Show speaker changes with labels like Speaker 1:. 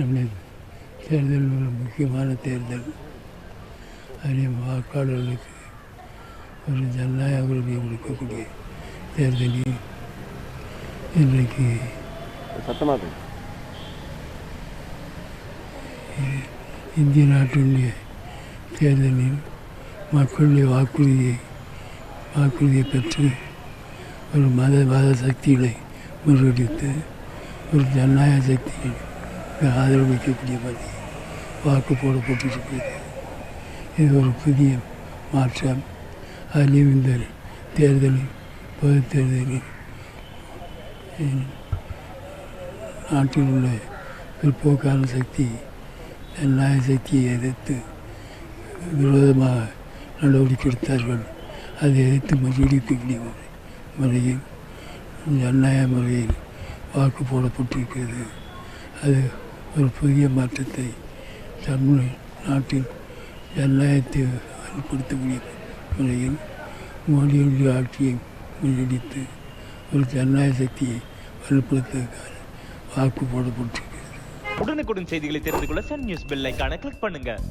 Speaker 1: நம்முடைய தேர்தல் ஒரு முக்கியமான தேர்தல். அதில் வாக்காளர்களுக்கு ஒரு ஜனநாயக உரிமை கொடுக்கக்கூடிய தேர்தலில் இன்றைக்கு
Speaker 2: சத்தமாக
Speaker 1: இந்திய நாட்டினுடைய தேர்தலில் மக்களுடைய வாக்குறுதியை வாக்குறுதியை பெற்று ஒரு மத மத சக்திகளை முறியடித்து ஒரு ஜனநாயக ஆதரவு வைக்கக்கூடிய மாதிரி வாக்கு போட போடப்பட்டிருக்கிறது இது ஒரு புதிய மாற்றம். அதுலேயும் இந்த தேர்தல் பொது தேர்தலில் நாட்டில் உள்ள பிற்போக்கான சக்தி நியாய சக்தியை எதிர்த்து விரோதமாக நடவடிக்கை எடுத்தார்கள். அதை எதிர்த்து முறியடிக்கக்கூடிய ஒரு முறையில் ஜனநாயக முறையில் வாக்கு போடப்பட்டிருக்கிறது அது ஒரு புதிய மாற்றத்தை தமிழ் நாட்டில் ஜனநாயகத்தை வலுப்படுத்தக்கூடிய முறையில் மோடியுடைய ஆட்சியை முன்னெடுத்து ஒரு ஜனநாயக சக்தியை வலுப்படுத்துவதற்கான வாக்கு போடப்பட்டிருக்கிறது.
Speaker 3: உடனுக்குடன் செய்திகளை தெரிந்து கொள்ள சன் நியூஸ் பெல் ஐகானை கிளிக் பண்ணுங்கள்